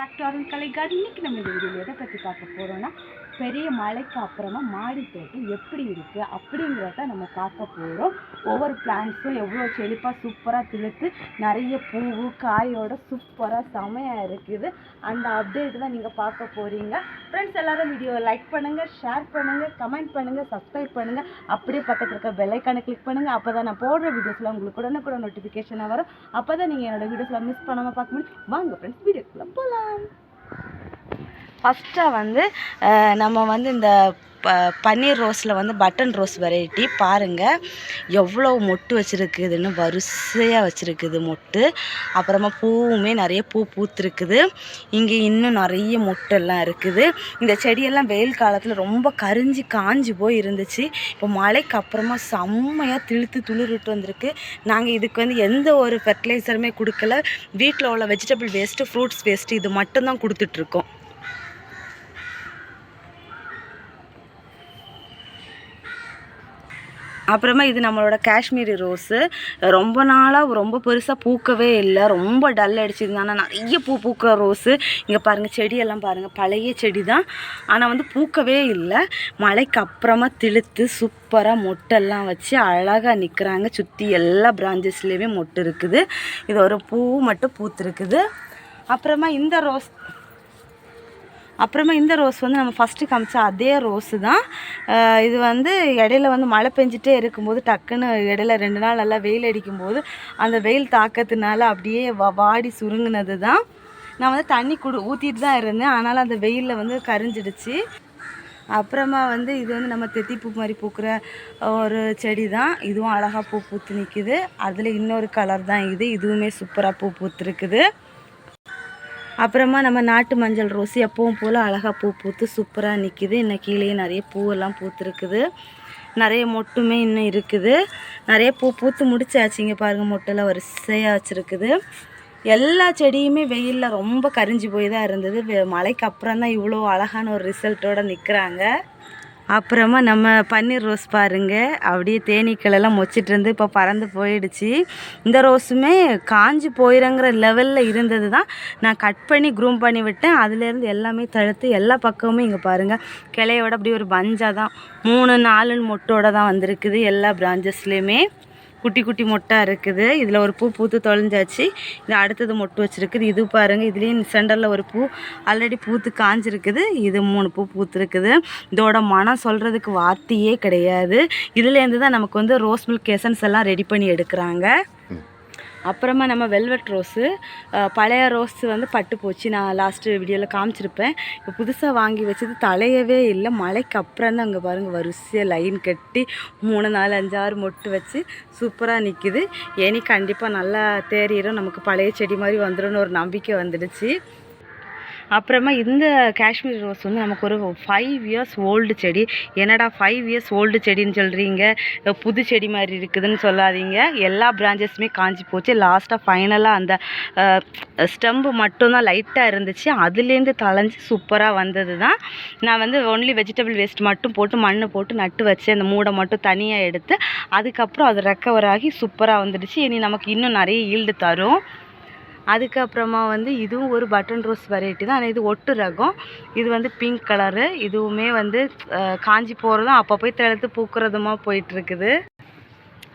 Factor கலை garden இன்னைக்கு நம்ம இந்த வீடியோவில் எதை பற்றி பார்க்க போகிறோன்னா பெரிய மழைக்கு அப்புறமா மாடி தோட்டம் எப்படி இருக்குது அப்படிங்கிறத நம்ம பார்க்க போகிறோம் ஒவ்வொரு பிளான்ட்ஸும் எவ்வளோ செழிப்பாக சூப்பராக திழுத்து நிறைய பூவு காயோட சூப்பராக செமையாக இருக்குது. அந்த அப்டேட் தான் நீங்கள் பார்க்க போகிறீங்க ஃப்ரெண்ட்ஸ் எல்லோரும் வீடியோவை லைக் பண்ணுங்கள் ஷேர் பண்ணுங்கள் கமெண்ட் பண்ணுங்கள் சப்ஸ்கிரைப் பண்ணுங்கள் அப்படியே பக்கத்தில் இருக்க பெல்லைக்கானை கிளிக் பண்ணுங்கள் அப்போ தான் நான் போடுற வீடியோஸில் உங்களுக்கு உடனுக்குட நோட்டிஃபிகேஷனாக வரும். அப்போ தான் நீங்கள் என்னோடய வீடியோஸில் மிஸ் பண்ணாமல் பார்க்க முடியும். வாங்க ஃப்ரெண்ட்ஸ் வீடியோக்குள்ளே போகலாம் ஃபஸ்ட்டாக வந்து நம்ம வந்து இந்த ப பன்னீர் ரோஸில் வந்து பட்டன் ரோஸ் வெரைட்டி பாருங்கள் எவ்வளோ மொட்டு வச்சுருக்குதுன்னு வரிசையாக வச்சுருக்குது மொட்டு. அப்புறமா பூவுமே நிறைய பூ பூத்துருக்குது. இங்கே இன்னும் நிறைய மொட்டெல்லாம் இருக்குது. இந்த செடியெல்லாம் வெயில் காலத்தில் ரொம்ப கரிஞ்சு காஞ்சி போய் இருந்துச்சு. இப்போ மழைக்கு அப்புறமா செம்மையாக திழுத்து துளிர்விட்டு வந்திருக்கு. நாங்கள் இதுக்கு வந்து எந்த ஒரு ஃபெர்டிலைசருமே கொடுக்கல. வீட்டில் உள்ள வெஜிடபிள் வேஸ்ட்டு ஃப்ரூட்ஸ் வேஸ்ட்டு இது மட்டும்தான் கொடுத்துட்ருக்கோம் அப்புறமா இது நம்மளோட காஷ்மீரி ரோஸு. ரொம்ப நாளாக ரொம்ப பெருசாக பூக்கவே இல்லை. ரொம்ப டல் அடிச்சிது ஆனால் நிறைய பூ பூக்கிற ரோஸு. இங்கே பாருங்கள் செடியெல்லாம் பாருங்கள் பழைய செடி தான் ஆனால் வந்து பூக்கவே இல்லை. மழைக்கு அப்புறமா திழுத்து சூப்பராக மொட்டெல்லாம் வச்சு அழகாக நிற்கிறாங்க சுற்றி எல்லா பிரான்ச்சஸ்லேயுமே மொட்டு இருக்குது. இது ஒரு பூ மட்டும் பூத்துருக்குது. அப்புறமா இந்த ரோஸ் அப்புறமா இந்த ரோஸ் வந்து நம்ம ஃபஸ்ட்டு காமிச்ச அதே ரோஸு தான். இது வந்து இடையில வந்து மழை பெஞ்சிட்டே இருக்கும்போது டக்குன்னு இடையில ரெண்டு நாள் நல்லா வெயில் அடிக்கும்போது அந்த வெயில் தாக்கத்தினால அப்படியே வாடி சுருங்கினது தான். நான் வந்து தண்ணி குடு ஊற்றிட்டு தான் இருந்தேன். ஆனாலும் அந்த வெயிலில் வந்து கரிஞ்சிடுச்சு. அப்புறமா வந்து இது வந்து நம்ம தெத்திப்பூ மாதிரி பூக்கிற ஒரு செடி தான். இதுவும் அழகாக பூ பூத்து நிற்கிது அதில் இன்னொரு கலர் தான் இது. இதுவுமே சூப்பராக பூ பூத்துருக்குது. அப்புறமா நம்ம நாட்டு மஞ்சள் ரோஸ் எப்பவும் போல் அழகாக பூ பூத்து சூப்பராக நிற்கிது இன்னும் கீழேயே நிறைய பூவெல்லாம் பூத்துருக்குது. நிறைய மொட்டுமே இன்னும் இருக்குது. நிறைய பூ பூத்து முடிச்சாச்சுங்க பாருங்கள் மொட்டெல்லாம் வரிசையாக வச்சுருக்குது. எல்லா செடியுமே வெயிலில் ரொம்ப கரிஞ்சு போய் தான் இருந்தது. வெ- மழைக்கு அப்புறம் தான் இவ்வளோ அழகான ஒரு ரிசல்ட்டோடு நிற்கிறாங்க அப்புறமா நம்ம பன்னீர் ரோஸ் பாருங்கள் அப்படியே தேனீக்களெல்லாம் மொச்சிட்டு இருந்து இப்போ பறந்து போயிடுச்சு. இந்த ரோஸுமே காஞ்சி போயிடுங்கிற லெவலில் இருந்தது தான் நான் கட் பண்ணி க்ரூம் பண்ணி விட்டேன். அதுலேருந்து எல்லாமே தழுத்து எல்லா பக்கமுமே இங்கே பாருங்கள் கிளையோட அப்படியே ஒரு பஞ்சாக தான் மூணு நாலுன்னு மொட்டோட தான் வந்திருக்குது எல்லா பிரான்ச்சஸ்லேயுமே குட்டி குட்டி மொட்டாக இருக்குது. இதில் ஒரு பூ பூத்து தொலைஞ்சாச்சு. இது அடுத்தது மொட்டு வச்சுருக்குது. இது பாருங்கள் இதுலேயும் சென்டரில் ஒரு பூ ஆல்ரெடி பூத்து காஞ்சிருக்குது. இது மூணு பூ பூத்துருக்குது. இதோட மனம் சொல்கிறதுக்கு வார்த்தையே கிடையாது. இதுலேருந்து தான் நமக்கு வந்து ரோஸ் மில்க் எசன்ஸ் எல்லாம் ரெடி பண்ணி எடுக்கிறாங்க. அப்புறமா நம்ம வெல்வெட் ரோஸு பழைய ரோஸ் வந்து பட்டு போச்சு. நான் லாஸ்ட்டு வீடியோவில் காமிச்சிருப்பேன். இப்போ புதுசாக வாங்கி வச்சது தலையவே இல்லை. மழைக்கு அப்புறம் தான் அங்கே பாருங்கள் வரிசையாக லைன் கட்டி மூணு நாலு அஞ்சாறு மொட்டு வச்சு சூப்பராக நிற்கிது ஏனி கண்டிப்பாக நல்லா தேறிடும் நமக்கு பழைய செடி மாதிரி வந்துடும்னு ஒரு நம்பிக்கை வந்துடுச்சு. அப்புறமா இந்த காஷ்மீர் ரோஸ் வந்து நமக்கு ஒரு ஃபைவ் இயர்ஸ் ஓல்டு செடி. என்னடா ஃபைவ் இயர்ஸ் ஓல்டு செடின்னு சொல்கிறீங்க புது செடி மாதிரி இருக்குதுன்னு சொல்லாதீங்க. எல்லா பிரான்ச்சஸுமே காஞ்சி போச்சு. லாஸ்ட்டாக ஃபைனலாக அந்த ஸ்டம்பு மட்டும்தான் லைட்டாக இருந்துச்சு. அதுலேருந்து தளைஞ்சு சூப்பராக வந்தது தான் நான் வந்து ஒன்லி வெஜிடபிள் வேஸ்ட் மட்டும் போட்டு மண்ணை போட்டு நட்டு வச்சு அந்த மூடை மட்டும் தனியாக எடுத்து அதுக்கப்புறம் அது ரெக்கவர் ஆகி சூப்பராக வந்துடுச்சு. இனி நமக்கு இன்னும் நிறைய ஈல்டு தரும். அதுக்கப்புறமா வந்து இதுவும் ஒரு பட்டன் ரோஸ் வெரைட்டி தான். ஆனால் இது ஒட்டு ரகம். இது வந்து பிங்க் கலரு இதுவுமே வந்து காஞ்சி போகிறதும் அப்போ போய் தழுத்து பூக்கிறதுமா போயிட்டுருக்குது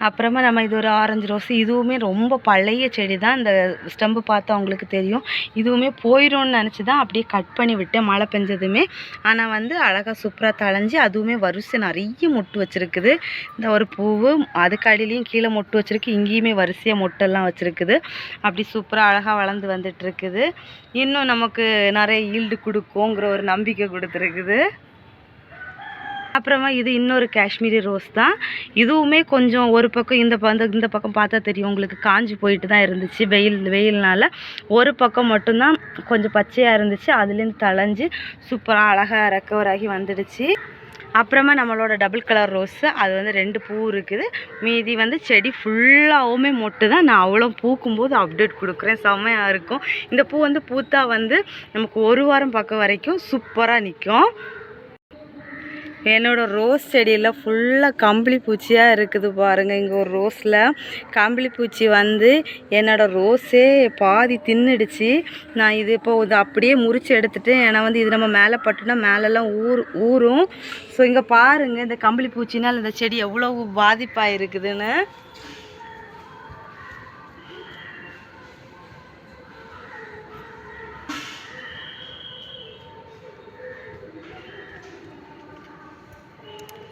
அப்புறமா நம்ம இது ஒரு ஆரஞ்சு ரோஸ் இதுவுமே ரொம்ப பழைய செடி தான் இந்த ஸ்டம்பு பார்த்தா உங்களுக்கு தெரியும். இதுவுமே போயிடும்னு நினச்சி தான் அப்படியே கட் பண்ணி விட்டேன் மழை பெஞ்சதுமே. ஆனால் வந்து அழகாக சூப்பராக தளைஞ்சு அதுவுமே வரிசை நிறைய மொட்டு வச்சுருக்குது. இந்த ஒரு பூவு அதுக்கு அடியிலையும் கீழே மொட்டு வச்சுருக்கு. இங்கேயுமே வரிசையாக மொட்டெல்லாம் வச்சுருக்குது. அப்படி சூப்பராக அழகாக வளர்ந்து வந்துட்டுருக்குது இன்னும் நமக்கு நிறைய ஈல்டு கொடுக்குங்கிற ஒரு நம்பிக்கை கொடுத்துருக்குது. அப்புறமா இது இன்னொரு காஷ்மீரி ரோஸ் தான். இதுவுமே கொஞ்சம் ஒரு பக்கம் இந்த ப- இந்த இந்த பக்கம் பார்த்தா தெரியும். உங்களுக்கு காஞ்சி போயிட்டு தான் இருந்துச்சு. வெயில் வெயில்னால ஒரு பக்கம் மட்டும்தான் கொஞ்சம் பச்சையாக இருந்துச்சு. அதுலேருந்து தளைஞ்சு சூப்பராக அழகாக ரெக்கவர் ஆகி வந்துடுச்சு. அப்புறமா நம்மளோட டபுள் கலர் ரோஸு அது வந்து ரெண்டு பூ இருக்குது. மீதி வந்து செடி ஃபுல்லாகவுமே மொட்டு தான். நான் அவ்வளோ பூக்கும்போது அப்டேட் கொடுக்குறேன். செம்மையாக இருக்கும். இந்த பூ வந்து பூத்தா வந்து நமக்கு ஒரு வாரம் பக்கம் வரைக்கும் சூப்பராக நிற்கும் என்னோடய ரோஸ் செடியில் ஃபுல்லாக கம்பளி பூச்சியாக இருக்குது பாருங்கள் இங்கே ஒரு ரோஸில் கம்பளி பூச்சி வந்து என்னோட ரோஸே பாதி தின்னுடுச்சு. நான் இது இப்போ இது அப்படியே முறித்து எடுத்துகிட்டு ஏன்னா வந்து இது நம்ம மேலே பட்டுனா மேலெல்லாம் ஊர் ஊறும். ஸோ இங்கே பாருங்கள் இந்த கம்பளி பூச்சினால் இந்த செடி எவ்வளோ பாதிப்பாக இருக்குதுன்னு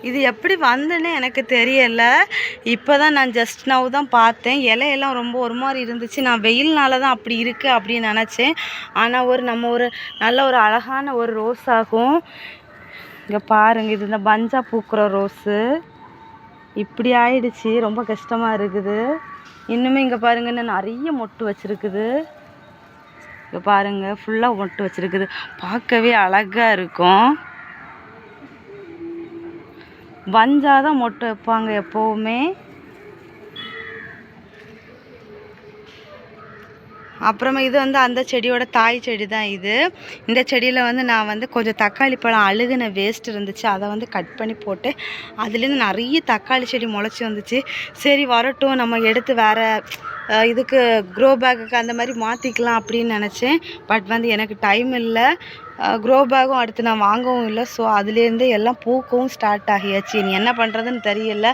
இது எப்படி வந்துன்னு எனக்கு தெரியலை. இப்போ தான் நான் ஜஸ்ட் நவ் தான் பார்த்தேன். இலையெல்லாம் ரொம்ப ஒரு மாதிரி இருந்துச்சு. நான் வெயில்னால தான் அப்படி இருக்குது அப்படின்னு நினச்சேன். ஆனால் ஒரு நம்ம ஒரு நல்ல ஒரு அழகான ஒரு ரோஸ் ஆகும். இங்கே பாருங்கள் இது இந்த பஞ்சா பூக்கிற ரோஸு இப்படி ஆயிடுச்சு. ரொம்ப கஷ்டமாக இருக்குது. இன்னுமே இங்கே பாருங்கன்னு இன்னும் நிறைய மொட்டு வச்சுருக்குது. இங்கே பாருங்கள் ஃபுல்லாக மொட்டு வச்சுருக்குது. பார்க்கவே அழகாக இருக்கும். வஞ்சாதான் மொட்டை வைப்பாங்க எப்போவுமே. அப்புறமா இது வந்து அந்த செடியோட தாய் செடி தான் இது. இந்த செடியில் வந்து நான் வந்து கொஞ்சம் தக்காளி பழம் அழுகுன வேஸ்ட் இருந்துச்சு. அதை வந்து கட் பண்ணி போட்டு அதுலேருந்து நிறைய தக்காளி செடி முளைச்சி வந்துச்சு. சரி வரட்டும். நம்ம எடுத்து வேறு இதுக்கு க்ரோ பேக்குக்கு அந்த மாதிரி மாற்றிக்கலாம் அப்படின்னு நினச்சேன். பட் வந்து எனக்கு டைம் இல்லை. க்ரோ பேக்கும் அடுத்து நான் வாங்கவும் இல்லை. ஸோ அதுலேருந்து எல்லாம் பூக்கவும் ஸ்டார்ட் ஆகியாச்சு. நீ என்ன பண்ணுறதுன்னு தெரியல.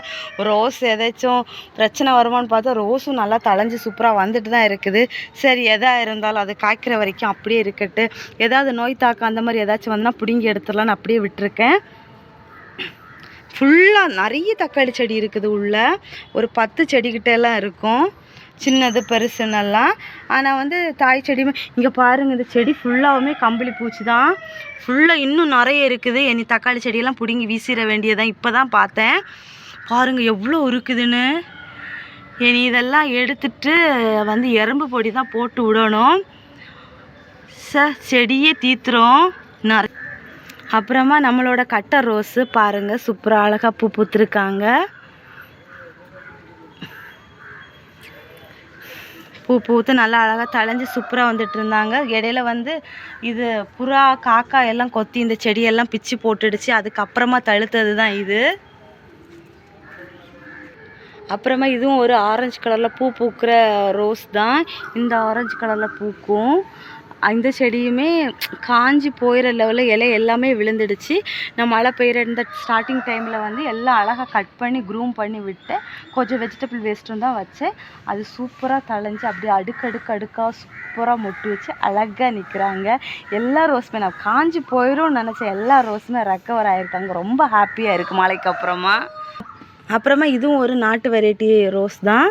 ரோஸ் ஏதாச்சும் பிரச்சனை வருமான்னு பார்த்தா ரோஸும் நல்லா தளைஞ்சு சூப்பராக வந்துட்டு தான் இருக்குது. சரி எதா இருந்தாலும் அது காய்க்கிற வரைக்கும் அப்படியே இருக்கட்டு. ஏதாவது நோய் தாக்கம் அந்த மாதிரி ஏதாச்சும் வந்தால் பிடுங்கி எடுத்துடலான்னு அப்படியே விட்டுருக்கேன். ஃபுல்லாக நிறைய தக்காளி செடி இருக்குது உள்ள. ஒரு பத்து செடிக்கிட்டெல்லாம் இருக்கும். சின்னது பெருசுன்னெல்லாம். ஆனால் வந்து தாய் செடியுமே இங்கே பாருங்கள் இந்த செடி ஃபுல்லாகவுமே கம்பளி பூச்சி தான் ஃபுல்லாக இன்னும் நிறைய இருக்குது. இனி தக்காளி செடியெல்லாம் பிடுங்கி வீசிட வேண்டியதான் இப்போ தான் பார்த்தேன். பாருங்கள் எவ்வளோ இருக்குதுன்னு. இனி இதெல்லாம் எடுத்துட்டு வந்து எறும்பு பொடி தான் போட்டு விடணும். ச செடியே தீத்துறோம் நிறைய அப்புறமா நம்மளோட கட்டை ரோஸு பாருங்கள் சூப்பராக அழகாக பூ பூத்துருக்காங்க. பூ பூத்து நல்லா அழகாக தழைஞ்சு சூப்பராக வந்துட்டு இருந்தாங்க. இடையில வந்து இது புறா காக்கா எல்லாம் கொத்தி இந்த செடியெல்லாம் பிச்சு போட்டுடுச்சு. அதுக்கப்புறமா தழுத்தது தான் இது. அப்புறமா இதுவும் ஒரு ஆரஞ்சு கலரில் பூ பூக்கிற ரோஸ் தான். இந்த ஆரஞ்சு கலரில் பூக்கும். அந்த செடியுமே காஞ்சி போயிற லெவலில் இலை எல்லாமே விழுந்துடுச்சு. நான் மழை பெய்கிற இந்த ஸ்டார்டிங் டைமில் வந்து எல்லாம் அழகாக கட் பண்ணி க்ரூம் பண்ணி விட்டேன் கொஞ்சம் வெஜிடபிள் வேஸ்ட்டும் தான் வச்சேன். அது சூப்பராக தழைஞ்சு அப்படியே அடுக்கடுக்கு அடுக்காக சூப்பராக மொட்டு வச்சு அழகாக நிற்கிறாங்க எல்லா ரோஸுமே நான் காஞ்சி போயிடும்னு நினச்சேன். எல்லா ரோஸுமே ரெக்கவர் ஆகிருக்காங்க ரொம்ப ஹாப்பியாக இருக்குது மழைக்கு அப்புறமா. அப்புறமா இதுவும் ஒரு நாட்டு வெரைட்டி ரோஸ் தான்.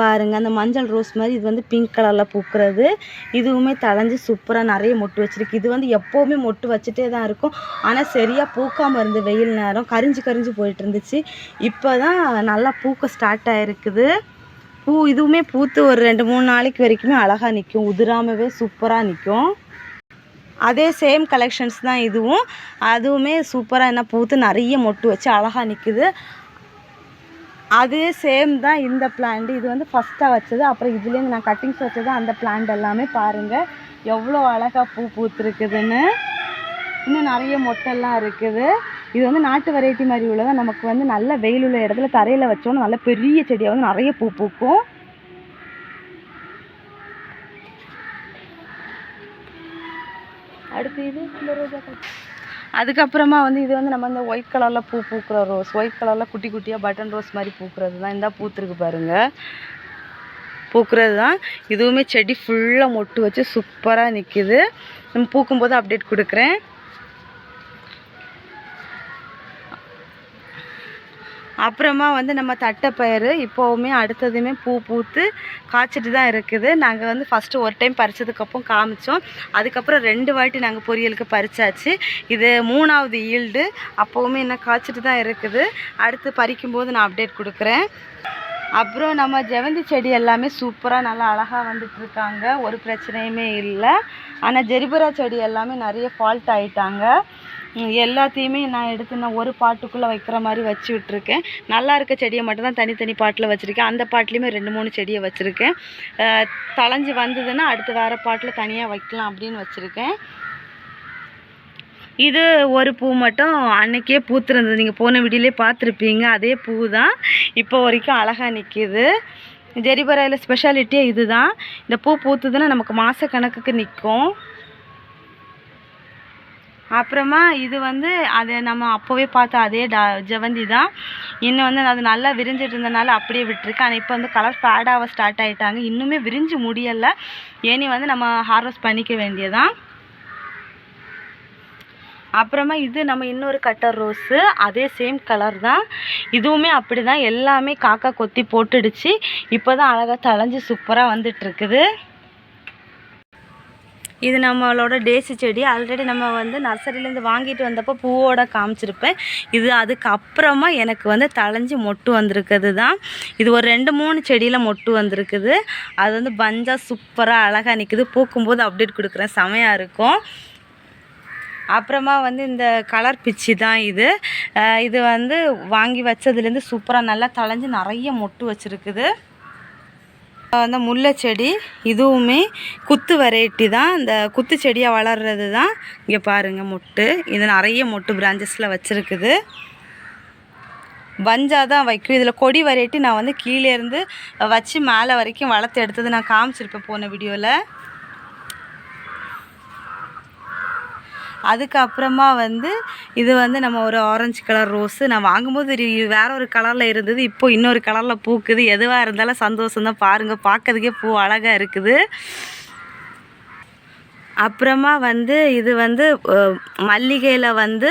பாருங்கள் அந்த மஞ்சள் ரோஸ் மாதிரி இது வந்து பிங்க் கலரில் பூக்கிறது. இதுவுமே தழைஞ்சு சூப்பராக நிறைய மொட்டு வச்சுருக்கு. இது வந்து எப்போவுமே மொட்டு வச்சுட்டே தான் இருக்கும். ஆனால் சரியாக பூக்காமல் இருந்து வெயில் நேரம் கரிஞ்சு கரிஞ்சு போயிட்டு இருந்துச்சு. இப்போ தான் நல்லா பூக்க ஸ்டார்ட் ஆகிருக்குது பூ இதுவுமே பூத்து ஒரு ரெண்டு மூணு நாளைக்கு வரைக்குமே அழகாக நிற்கும் உதிராமவே சூப்பராக நிற்கும் அதே சேம் கலெக்ஷன்ஸ் தான் இதுவும். அதுவுமே சூப்பராக என்ன பூத்து நிறைய மொட்டு வச்சு அழகாக நிற்குது அதே சேம் தான் இந்த பிளான்ட் இது வந்து ஃபஸ்ட்டாக வச்சது. அப்புறம் இதுலேருந்து நான் கட்டிங்ஸ் வச்சது அந்த பிளான்ட் எல்லாமே பாருங்கள் எவ்வளோ அழகாக பூ பூத்துருக்குதுன்னு. இன்னும் நிறைய மொட்டெல்லாம் இருக்குது. இது வந்து நாட்டு வெரைட்டி மாதிரி உள்ளதாக நமக்கு வந்து நல்ல வெயில் உள்ள இடத்துல தரையில் வச்சோன்னா நல்ல பெரிய செடியாக வந்து நிறைய பூ பூக்கும். அடுத்து இது இந்த ரோஜா அதுக்கப்புறமா வந்து இது வந்து நம்ம இந்த ஒயிட் கலரில் பூ பூக்கிற ரோஸ் ஒயிட் கலரில் குட்டி குட்டியாக பட்டன் ரோஸ் மாதிரி பூக்கிறது தான். இந்த பூத்துருக்கு பாருங்கள் பூக்கிறது தான் இதுவுமே செடி ஃபுல்லாக மொட்டு வச்சு சூப்பராக நிற்கிது நம்ம பூக்கும்போது அப்டேட் கொடுக்குறேன். அப்புறமா வந்து நம்ம தட்டைப்பயிறு இப்போவுமே அடுத்ததுமே பூ பூத்து காய்ச்சிட்டு தான் இருக்குது. நாங்கள் வந்து ஃபஸ்ட்டு ஒரு டைம் பறிச்சதுக்கப்புறம் காமிச்சோம். அதுக்கப்புறம் ரெண்டு வாட்டி நாங்கள் பொரியலுக்கு பறிச்சாச்சு. இது மூணாவது ஈல்டு அப்போவுமே இன்னும் காய்ச்சிட்டு தான் இருக்குது. அடுத்து பறிக்கும்போது நான் அப்டேட் கொடுக்குறேன். அப்புறம் நம்ம ஜெவந்தி செடி எல்லாமே சூப்பராக நல்லா அழகாக வந்துட்டுருக்காங்க ஒரு பிரச்சனையுமே இல்லை. ஆனால் ஜெரிபரா செடி எல்லாமே நிறைய ஃபால்ட் ஆகிட்டாங்க எல்லாத்தையுமே நான் எடுத்து நான் ஒரு பாட்டுக்குள்ளே வைக்கிற மாதிரி வச்சு விட்ருக்கேன் நல்லா இருக்க செடியை மட்டும்தான் தனித்தனி பாட்டில் வச்சுருக்கேன். அந்த பாட்டிலையுமே ரெண்டு மூணு செடியை வச்சுருக்கேன். தளைஞ்சு வந்ததுன்னா அடுத்து வேறு பாட்டில் தனியாக வைக்கலாம் அப்படின்னு வச்சுருக்கேன். இது ஒரு பூ மட்டும் அன்னைக்கே பூத்துருந்தது. நீங்கள் போன வீடியோலே பார்த்துருப்பீங்க. அதே பூ தான் இப்போ வரைக்கும் அழகாக நிற்கிது ஜெரிபராயில் ஸ்பெஷாலிட்டியே இதுதான். இந்த பூ பூத்துதுன்னா நமக்கு மாத கணக்குக்கு நிற்கும் அப்புறமா இது வந்து அதை நம்ம அப்போவே பார்த்த அதே டா ஜெவந்தி தான். இன்னும் வந்து அது நல்லா விரிஞ்சிட்டு இருந்தனால அப்படியே விட்டுருக்கு. ஆனால் இப்போ வந்து கலர் ஃபேடாக ஸ்டார்ட் ஆகிட்டாங்க இன்னுமே விரிஞ்சு முடியலை. ஏனி வந்து நம்ம ஹார்வெஸ்ட் பண்ணிக்க வேண்டியதான் அப்புறமா இது நம்ம இன்னொரு கட்டர் ரோஸு அதே சேம் கலர் தான். இதுவுமே அப்படி தான் எல்லாமே காக்கா கொத்தி போட்டுடுச்சு. இப்போ தான் அழகாக தளைஞ்சு சூப்பராக வந்துட்டுருக்குது. இது நம்மளோட டேசி செடி. ஆல்ரெடி நம்ம வந்து நர்சரியிலேருந்து வாங்கிட்டு வந்தப்போ பூவோட காமிச்சிருப்பேன். இது அதுக்கப்புறமா எனக்கு வந்து தளைஞ்சு மொட்டு வந்திருக்குது தான். இது ஒரு ரெண்டு மூணு செடியில் மொட்டு வந்திருக்குது. அது வந்து பஞ்சா சூப்பராக அழகாக நிற்குது பூக்கும்போது அப்டேட் கொடுக்குறேன். செமையாக இருக்கும். அப்புறமா வந்து இந்த கலர் பிச்சு தான் இது. இது வந்து வாங்கி வச்சதுலேருந்து சூப்பராக நல்லா தளைஞ்சு நிறைய மொட்டு வச்சுருக்குது. வந்து முல்லை செடி இதுவுமே குத்து வெரைட்டி தான். இந்த குத்து செடியாக வளர்கிறது தான். இங்கே பாருங்கள் மொட்டு. இது நிறைய மொட்டு பிரான்ச்சஸில் வச்சுருக்குது. வஞ்சா தான் வைக்கும் இதில் கொடி வெரைட்டி நான் வந்து கீழே இருந்து வச்சு மேலே வரைக்கும் வளர்த்து எடுத்தது நான் காமிச்சிருப்பேன் போன வீடியோவில் அதுக்கப்புறமா வந்து இது வந்து நம்ம ஒரு ஆரஞ்சு கலர் ரோஸு நான் வாங்கும்போது இது வேற ஒரு கலரில் இருந்தது இப்போ இன்னொரு கலரில் பூக்குது. எதுவாக இருந்தாலும் சந்தோஷம் தான் பாருங்கள் பார்க்கறதுக்கே பூ அழகாக இருக்குது. அப்புறமா வந்து இது வந்து மல்லிகையில் வந்து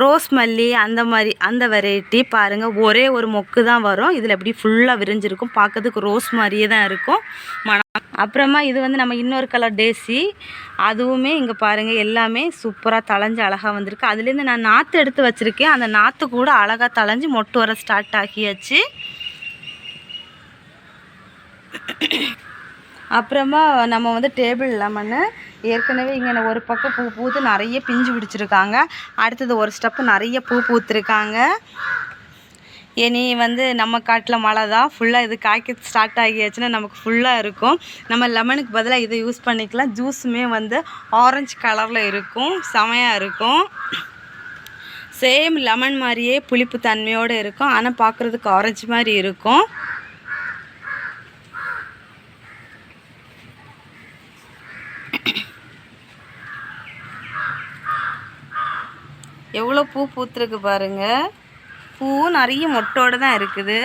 ரோஸ் மல்லி அந்த மாதிரி அந்த வெரைட்டி பாருங்கள் ஒரே ஒரு மொக்கு தான் வரும். இதில் எப்படி ஃபுல்லாக விரிஞ்சிருக்கும். பார்க்கறதுக்கு ரோஸ் மாதிரியே தான் இருக்கும். மன அப்புறமா இது வந்து நம்ம இன்னொரு கலர் டேசி அதுவுமே இங்கே பாருங்கள் எல்லாமே சூப்பராக தளைஞ்சு அழகாக வந்திருக்கு. அதுலேருந்து நான் நாற்று எடுத்து வச்சுருக்கேன். அந்த நாற்று கூட அழகாக தளைஞ்சு மொட்டு வர ஸ்டார்ட் ஆகியாச்சு. அப்புறமா நம்ம வந்து டேபிள் லெமனு. ஏற்கனவே இங்கே ஒரு பக்கம் பூ பூத்து நிறைய பிஞ்சு பிடிச்சிருக்காங்க. அடுத்தது ஒரு ஸ்டெப்பு நிறைய பூ பூத்துருக்காங்க. இனி வந்து நம்ம காட்டில் மழை தான். ஃபுல்லாக இது காய்க்க ஸ்டார்ட் ஆகியாச்சுன்னா நமக்கு ஃபுல்லாக இருக்கும். நம்ம லெமனுக்கு பதிலாக இதை யூஸ் பண்ணிக்கலாம். ஜூஸுமே வந்து ஆரஞ்சு கலரில் இருக்கும். செமையாக இருக்கும். சேம் லெமன் மாதிரியே புளிப்பு தன்மையோடு இருக்கும். ஆனால் பார்க்குறதுக்கு ஆரஞ்சு மாதிரி இருக்கும். எவ்வளோ பூ பூத்துருக்கு பாருங்கள் பூ நிறைய மொட்டோடு தான் இருக்குது.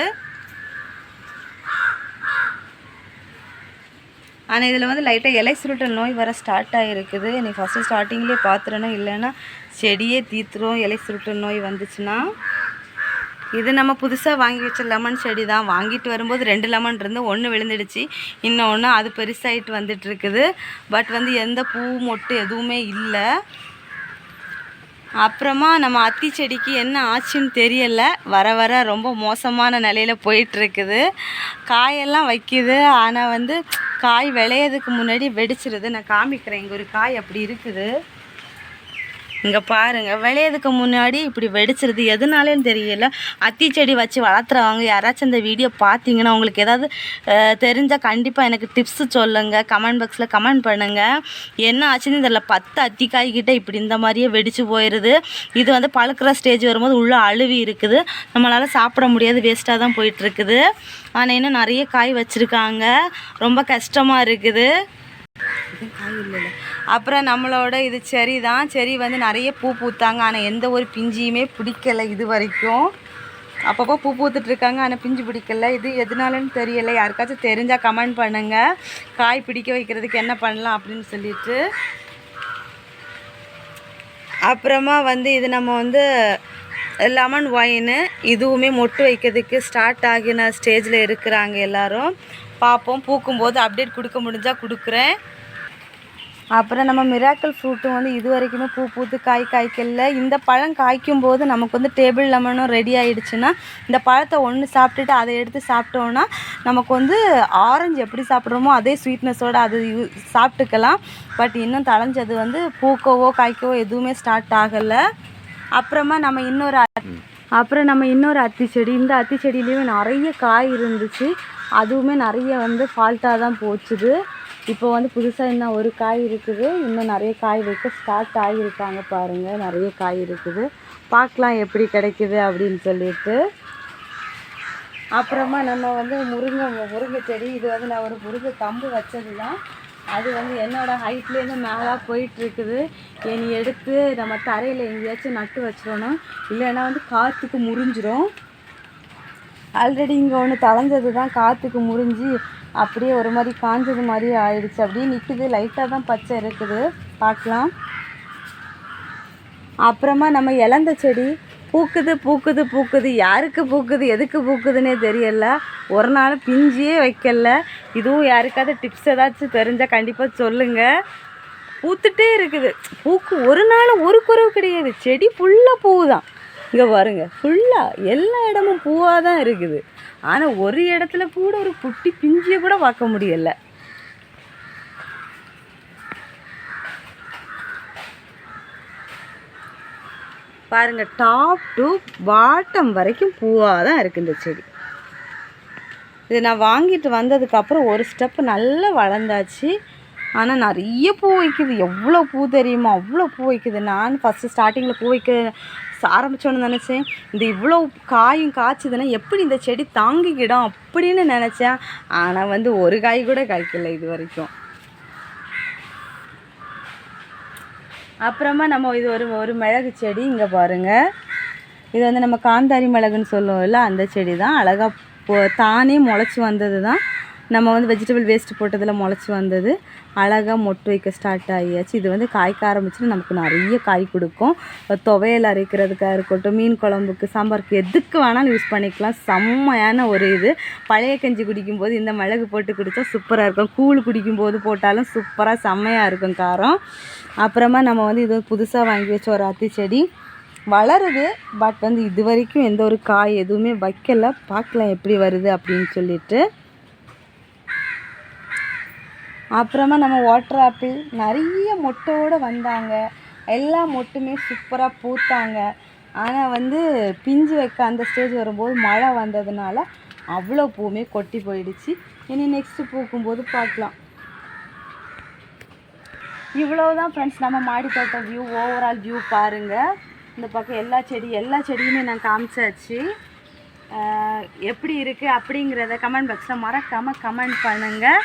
ஆனால் இதில் வந்து லைட்டாக இலை சுருட்டல் நோய் வர ஸ்டார்ட் ஆகிருக்குது நீ ஃபஸ்ட்டு ஸ்டார்டிங்லேயே பார்த்துடணும் இல்லைன்னா செடியே தீத்துரும். இலை சுருட்டல் நோய் வந்துச்சுன்னா இது நம்ம புதுசாக வாங்கி வச்ச லெமன் செடி தான். வாங்கிட்டு வரும்போது ரெண்டு லெமன் இருந்து ஒன்று விழுந்துடுச்சு. இன்னொன்று அது பெருசாகிட்டு வந்துட்டு இருக்குது. பட் வந்து எந்த பூ மொட்டு எதுவுமே இல்லை. அப்புறமா நம்ம அத்தி செடிக்கு என்ன ஆச்சுன்னு தெரியல. வர வர ரொம்ப மோசமான நிலையில் போயிட்டுருக்குது. காயெல்லாம் வைக்குது. ஆனால் வந்து காய் விளையதுக்கு முன்னாடி வெடிச்சிருது. நான் காமிக்கிறேன் இங்கே ஒரு காய் அப்படி இருக்குது. இங்கே பாருங்கள் விளையதுக்கு முன்னாடி இப்படி வெடிச்சிருது. எதுனாலேன்னு தெரியல. அத்தி செடி வச்சு வளர்த்துறவங்க யாராச்சும் இந்த வீடியோ பார்த்தீங்கன்னா உங்களுக்கு ஏதாவது தெரிஞ்சால் கண்டிப்பாக எனக்கு டிப்ஸ் சொல்லுங்கள் கமெண்ட் பாக்ஸில் கமெண்ட் பண்ணுங்கள் என்ன ஆச்சுன்னு இதில் பத்து அத்திக்காய் கிட்டே இப்படி இந்த மாதிரியே வெடிச்சு போயிடுது இது வந்து பழுக்கிற ஸ்டேஜ் வரும்போது உள்ளே அழுவி இருக்குது. நம்மளால் சாப்பிட முடியாது. வேஸ்ட்டாக தான் போயிட்டுருக்குது. ஆனால் இன்னும் நிறைய காய் வச்சுருக்காங்க. ரொம்ப கஷ்டமாக இருக்குது. காய் இல்லை அப்புறம் நம்மளோட இது செரி தான். செரி வந்து நிறைய பூ பூத்தாங்க. ஆனால் எந்த ஒரு பிஞ்சியுமே பிடிக்கல இது வரைக்கும் அப்பப்போ பூ பூத்துட்ருக்காங்க. ஆனால் பிஞ்சு பிடிக்கல. இது எதனாலன்னு தெரியல. யாருக்காச்சும் தெரிஞ்சால் கமெண்ட் பண்ணுங்கள் காய் பிடிக்க வைக்கிறதுக்கு என்ன பண்ணலாம் அப்படின்னு சொல்லிட்டு. அப்புறமா வந்து இது நம்ம வந்து லெமன் ஒயின்னு இதுவுமே மொட்டு வைக்கிறதுக்கு ஸ்டார்ட் ஆகின ஸ்டேஜில் இருக்கிறாங்க எல்லோரும். பார்ப்போம். பூக்கும்போது அப்டேட் கொடுக்க முடிஞ்சால் கொடுக்குறேன். அப்புறம் நம்ம மிராக்கல் ஃப்ரூட்டும் வந்து இது வரைக்குமே பூ பூத்து காய் காய்க்கல. இந்த பழம் காய்க்கும் போது நமக்கு வந்து டேபிள் லெமனும் ரெடி ஆயிடுச்சுன்னா இந்த பழத்தை ஒன்று சாப்பிட்டுட்டு அதை எடுத்து சாப்பிட்டோன்னா நமக்கு வந்து ஆரஞ்சு எப்படி சாப்பிட்றோமோ அதே ஸ்வீட்னஸோடு அது சாப்பிட்டுக்கலாம். பட் இன்னும் தளைஞ்சது வந்து பூக்கவோ காய்க்கவோ எதுவுமே ஸ்டார்ட் ஆகலை. அப்புறமா நம்ம இன்னொரு அப்புறம் நம்ம இன்னொரு அத்தி செடி. இந்த அத்தி செடியிலையுமே நிறைய காய் இருந்துச்சு. அதுவுமே நிறைய வந்து ஃபால்ட்டாக தான் போச்சுது. இப்போ வந்து புதுசாக இன்னும் ஒரு காய் இருக்குது இன்னும் நிறைய காய் வைக்க ஸ்டார்ட் ஆகியிருக்காங்க பாருங்கள் நிறைய காய் இருக்குது. பார்க்கலாம் எப்படி கிடைக்குது அப்படின்னு சொல்லிட்டு. அப்புறமா நம்ம வந்து முருங்கை முருங்கை செடி இது வந்து நான் ஒரு முருங்கை கம்பு வச்சது தான் அது வந்து என்னோடய ஹைட்லேருந்து மேலே போயிட்டுருக்குது. இனி எடுத்து நம்ம தரையில் எங்கேயாச்சும் நட்டு வச்சிடணும். இல்லைன்னா வந்து காற்றுக்கு முறிஞ்சிரும். ஆல்ரெடி இங்கே ஒன்று தளைஞ்சது தான் காற்றுக்கு முறிஞ்சி அப்படியே ஒரு மாதிரி காஞ்சது மாதிரி ஆயிடுச்சு. அப்படியே நிற்குது லைட்டாக தான் பச்சை இருக்குது. பார்க்கலாம். அப்புறமா நம்ம இலந்த செடி. பூக்குது பூக்குது பூக்குது. யாருக்கு பூக்குது எதுக்கு பூக்குதுன்னே தெரியல. ஒரு நாள் பிஞ்சியே வைக்கல. இதுவும் யாருக்காவது டிப்ஸ் ஏதாச்சும் தெரிஞ்சால் கண்டிப்பாக சொல்லுங்கள் பூத்துட்டே இருக்குது. பூக்கு ஒரு நாள் ஒரு குறவு கிடையாது. செடி ஃபுல்லாக பூ தான் இங்கே பாருங்கள் ஃபுல்லாக எல்லா இடமும் பூவாக தான் இருக்குது. ஆனால் ஒரு இடத்துல கூட ஒரு குட்டி பிஞ்சியை கூட பார்க்க முடியலை. பாருங்க டாப் டு பாட்டம் வரைக்கும் பூவாக தான் இருக்குது இந்த செடி. இது நான் வாங்கிட்டு வந்ததுக்கப்புறம் ஒரு ஸ்டெப்பு நல்லா வளர்ந்தாச்சு. ஆனால் நிறைய பூ வைக்குது. எவ்வளோ பூ தெரியுமா? அவ்வளோ பூ வைக்குது. நான் ஃபஸ்ட்டு ஸ்டார்டிங்கில் பூ வைக்க ஆரம்பித்தோன்னு நினச்சேன் இந்த இவ்வளோ காயும் காய்ச்சதுன்னா எப்படி இந்த செடி தாங்கிக்கிடும் அப்படின்னு நினச்சேன். ஆனால் வந்து ஒரு காய் கூட காய்க்கல இது வரைக்கும். அப்புறமா நம்ம இது ஒரு ஒரு மிளகு செடி இங்கே பாருங்கள் இது வந்து நம்ம காந்தாரி மிளகுன்னு சொல்லுவோம்ல அந்த செடி தான் அழகாக போ தானே முளைச்சி வந்தது தான் நம்ம வந்து வெஜிடபிள் வேஸ்ட் போட்டதில் முளைச்சி வந்தது. அழகாக மொட்டு வைக்க ஸ்டார்ட் ஆகியாச்சு. இது வந்து காய்க்க ஆரம்பிச்சுன்னா நமக்கு நிறைய காய் கொடுக்கும். துவையல் அரைக்கிறதுக்காக இருக்கட்டும் மீன் குழம்புக்கு சாம்பாருக்கு எதுக்கு வேணாலும் யூஸ் பண்ணிக்கலாம். செம்மையான ஒரு இது. பழைய கஞ்சி குடிக்கும்போது இந்த மிளகு போட்டு குடித்தா சூப்பராக இருக்கும். கூழ் குடிக்கும்போது போட்டாலும் சூப்பராக செம்மையாக இருக்கும் காரம். அப்புறமா நம்ம வந்து இது புதுசாக வாங்கி வச்ச ஒரு அத்தி செடி. வளருது. பட் வந்து இது வரைக்கும் எந்த ஒரு காய் எதுவுமே வைக்கலை. பார்க்கலாம் எப்படி வருது அப்படின்னு சொல்லிட்டு. அப்புறமா நம்ம வாட்டர் ஆப்பிள் நிறைய மொட்டோடு வந்தாங்க. எல்லா மொட்டுமே சூப்பராக பூத்தாங்க. ஆனால் வந்து பிஞ்சு வைக்க அந்த ஸ்டேஜ் வரும்போது மழை வந்ததுனால அவ்வளோ பூவுமே கொட்டி போயிடுச்சு. இனி நெக்ஸ்ட்டு பூக்கும்போது பார்க்கலாம். இவ்வளோ தான் ஃப்ரெண்ட்ஸ் நம்ம மாடி வியூ ஓவரால் வியூ பாருங்கள் இந்த பக்கம் எல்லா செடி எல்லா செடியுமே நான் காமிச்சாச்சு. எப்படி இருக்குது அப்படிங்கிறத கமெண்ட் பாக்ஸில் மறக்காமல் கமெண்ட் பண்ணுங்கள்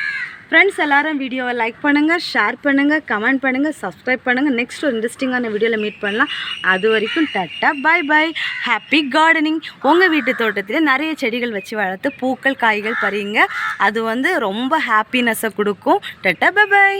ஃப்ரெண்ட்ஸ் எல்லாரும் வீடியோவை லைக் பண்ணுங்கள் ஷேர் பண்ணுங்கள் கமெண்ட் பண்ணுங்கள் சப்ஸ்கிரைப் பண்ணுங்கள் நெக்ஸ்ட் ஒரு இன்ட்ரெஸ்டிங்கான வீடியோவில் மீட் பண்ணலாம். அது வரைக்கும் tata bye bye happy gardening உங்கள் வீட்டு தோட்டத்தில் நிறைய செடிகள் வச்சு வளர்த்து பூக்கள் காய்கள் பறியுங்க. அது வந்து ரொம்ப ஹாப்பினஸ்ஸை கொடுக்கும். Ta-ta bye by